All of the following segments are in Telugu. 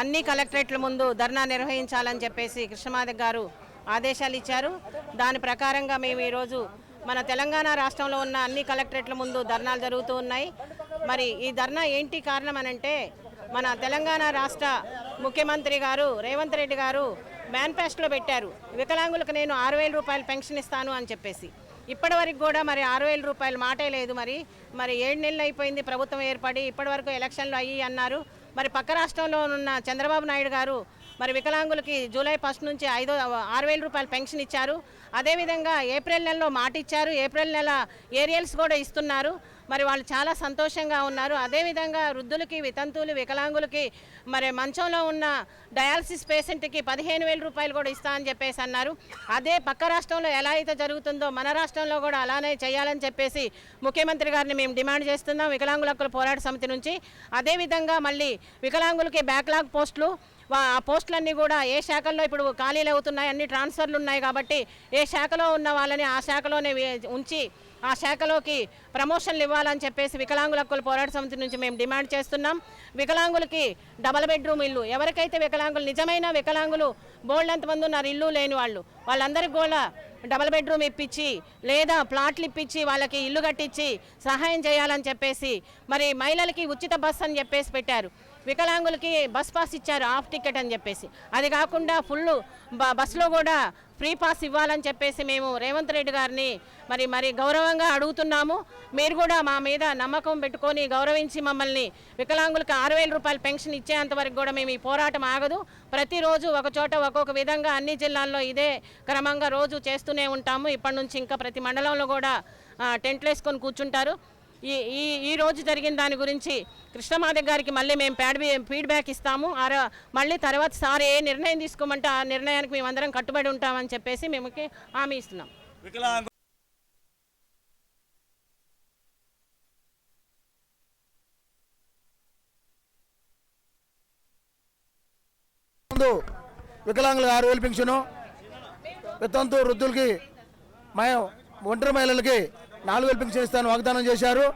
అన్ని కలెక్టరేట్ల ముందు ధర్నా నిర్వహించాలని చెప్పేసి కృష్ణమాధవ్ గారు ఆదేశాలు ఇచ్చారు. దాని ప్రకారంగా మేము ఈరోజు మన తెలంగాణ రాష్ట్రంలో ఉన్న అన్ని కలెక్టరేట్ల ముందు ధర్నాలు జరుగుతూ ఉన్నాయి. మరి ఈ ధర్నా ఏంటి కారణం అనంటే మన తెలంగాణ రాష్ట్ర ముఖ్యమంత్రి గారు రేవంత్ రెడ్డి గారు మేనిఫెస్టోలో పెట్టారు. వికలాంగులకు నేను ఆరు వేల రూపాయలు పెన్షన్ ఇస్తాను అని చెప్పేసి. ఇప్పటి వరకు కూడా మరి ఆరు వేల రూపాయలు మాటే లేదు మరి. మరి ఏడు నెలలు అయిపోయింది ప్రభుత్వం ఏర్పడి ఇప్పటి వరకు ఎలక్షన్లు అయ్యి అన్నారు. మరి పక్క రాష్ట్రంలో ఉన్న చంద్రబాబు నాయుడు గారు మరి వికలాంగులకి జూలై ఫస్ట్ నుంచి ఐదో ఆరు వేల రూపాయలు పెన్షన్ ఇచ్చారు. అదేవిధంగా ఏప్రిల్ నెలలో మాట ఇచ్చారు ఏప్రిల్ నెల ఏరియల్స్ కూడా ఇస్తున్నారు. మరి వాళ్ళు చాలా సంతోషంగా ఉన్నారు. అదేవిధంగా వృద్ధులకి వితంతువులు వికలాంగులకి మరి మంచంలో ఉన్న డయాలసిస్ పేషెంట్కి పదిహేను వేల రూపాయలు కూడా ఇస్తా అని చెప్పేసి అన్నారు. అదే పక్క రాష్ట్రంలో ఎలా అయితే జరుగుతుందో మన రాష్ట్రంలో కూడా అలానే చేయాలని చెప్పేసి ముఖ్యమంత్రి గారిని మేము డిమాండ్ చేస్తున్నాం. వికలాంగుల హక్కుల పోరాట సమితి నుంచి. అదేవిధంగా మళ్ళీ వికలాంగులకి బ్యాక్లాగ్ పోస్టులు ఆ పోస్టులన్నీ కూడా ఏ శాఖల్లో ఇప్పుడు ఖాళీలు అవుతున్నాయి అన్ని ట్రాన్స్ఫర్లు ఉన్నాయి కాబట్టి ఏ శాఖలో ఉన్న వాళ్ళని ఆ శాఖలోనే ఉంచి ఆ శాఖలోకి ప్రమోషన్లు ఇవ్వాలని చెప్పేసి వికలాంగుల హక్కుల పోరాట సమితి నుంచి మేము డిమాండ్ చేస్తున్నాం. వికలాంగులకి డబల్ బెడ్రూమ్ ఇల్లు ఎవరికైతే వికలాంగులు నిజమైన వికలాంగులు బోల్డ్ ఎంతమంది ఉన్నారు ఇల్లు లేని వాళ్ళు వాళ్ళందరికీ కూడా డబల్ బెడ్రూమ్ ఇప్పించి లేదా ప్లాట్లు ఇప్పించి వాళ్ళకి ఇల్లు కట్టించి సహాయం చేయాలని చెప్పేసి మరి మహిళలకి ఉచిత బస్సు అని చెప్పేసి పెట్టారు. వికలాంగులకి బస్ పాస్ ఇచ్చారు హాఫ్ టికెట్ అని చెప్పేసి. అది కాకుండా ఫుల్ బ- బస్సులో కూడా ఫ్రీ పాస్ ఇవ్వాలని చెప్పేసి మేము రేవంత్ రెడ్డి గారిని మరి మరి గౌరవంగా అడుగుతున్నాము. మీరు కూడా మా మీద నమ్మకం పెట్టుకొని గౌరవించి మమ్మల్ని వికలాంగులకు ఆరు వేల రూపాయల పెన్షన్ ఇచ్చేంత వరకు కూడా మేము ఈ పోరాటం ఆగదు. ప్రతిరోజు ఒక చోట ఒక్కొక్క విధంగా అన్ని జిల్లాల్లో ఇదే క్రమంగా రోజు చేస్తూనే ఉంటాము. ఇప్పటి నుంచి ఇంకా ప్రతి మండలంలో కూడా టెంట్లు వేసుకొని కూర్చుంటారు. ఈ ఈ ఈ రోజు జరిగిన దాని గురించి కృష్ణమాధవ్ గారికి మళ్ళీ మేము ప్యాడ్ ఫీడ్బ్యాక్ ఇస్తాము. ఆ మళ్ళీ తర్వాత సార్ ఏ నిర్ణయం తీసుకోమంటే ఆ నిర్ణయానికి మేమందరం కట్టుబడి ఉంటామని చెప్పేసి మేము హామీ ఇస్తున్నాం. వికలాంగు ముందు వికలాంగులకు ఆరు వేలు పెన్షను వితంతు వృద్ధులకి మయ ఒంటరి మహిళలకి నాలుగు వేలు పెన్షన్ ఇస్తాను వాగ్దానం చేశారు.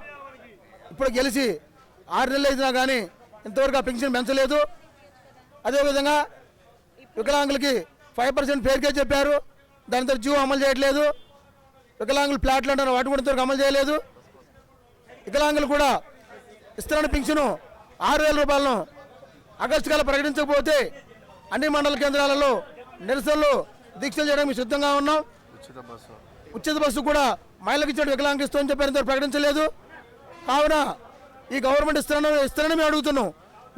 ఇప్పుడు గెలిచి ఆరు నెలలు అయినా కానీ ఇంతవరకు ఆ పెన్షన్ పెంచలేదు. అదేవిధంగా వికలాంగులకి ఫైవ్ పర్సెంట్ పేరుకే చెప్పారు. దాని తర్వాత జీవో అమలు చేయట్లేదు. వికలాంగులు ప్లాట్లు అంటారు వాటి కూడా ఇంతవరకు అమలు చేయలేదు. వికలాంగులు కూడా ఇస్తున్న పెన్షను ఆరు వేల రూపాయలను ఆగస్టు కల్లా ప్రకటించకపోతే అన్ని మండల కేంద్రాలలో నిరసనలు దీక్షలు చేయడానికి సిద్ధంగా ఉన్నాం. ఉచిత బస్సు కూడా మహిళలకు ఇచ్చిన వికలాంగ ఇస్తామని చెప్పారు ఇంతవరకు ప్రకటించలేదు. కావున ఈ గవర్నమెంట్ ఇస్తున్న ఇస్తారని మేము అడుగుతున్నాం.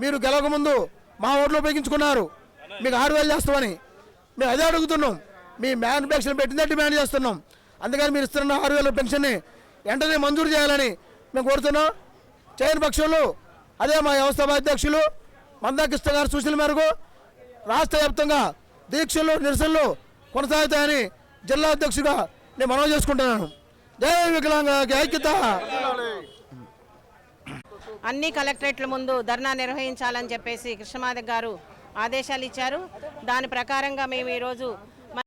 మీరు గెలవకముందు మా ఓట్లు ఉపయోగించుకున్నారు. మీకు ఆరు వేలు చేస్తామని మేము అదే అడుగుతున్నాం. మీ మ్యానుఫ్యాక్చరింగ్ పెట్టిందే డిమాండ్ చేస్తున్నాం. అందుకని మీరు ఇస్తున్న ఆరు వేల పెన్షన్ని వెంటనే మంజూరు చేయాలని మేము కోరుతున్నాం. చేయని పక్షంలో అదే మా వ్యవస్థాప అధ్యక్షులు మందాకృష్ణ గారి సూచనల మేరకు రాష్ట్ర వ్యాప్తంగా దీక్షలు నిరసనలు కొనసాగుతాయని జిల్లా అధ్యక్షుడిగా నేను మనవి చేసుకుంటున్నాను. జై వికలాంగ ఐక్యత. అన్ని కలెక్టరేట్ల ముందు ధర్నా నిర్వహించాలని చెప్పేసి కృష్ణమాధవ్ గారు ఆదేశాలు ఇచ్చారు. దాని ప్రకారంగా మేము ఈరోజు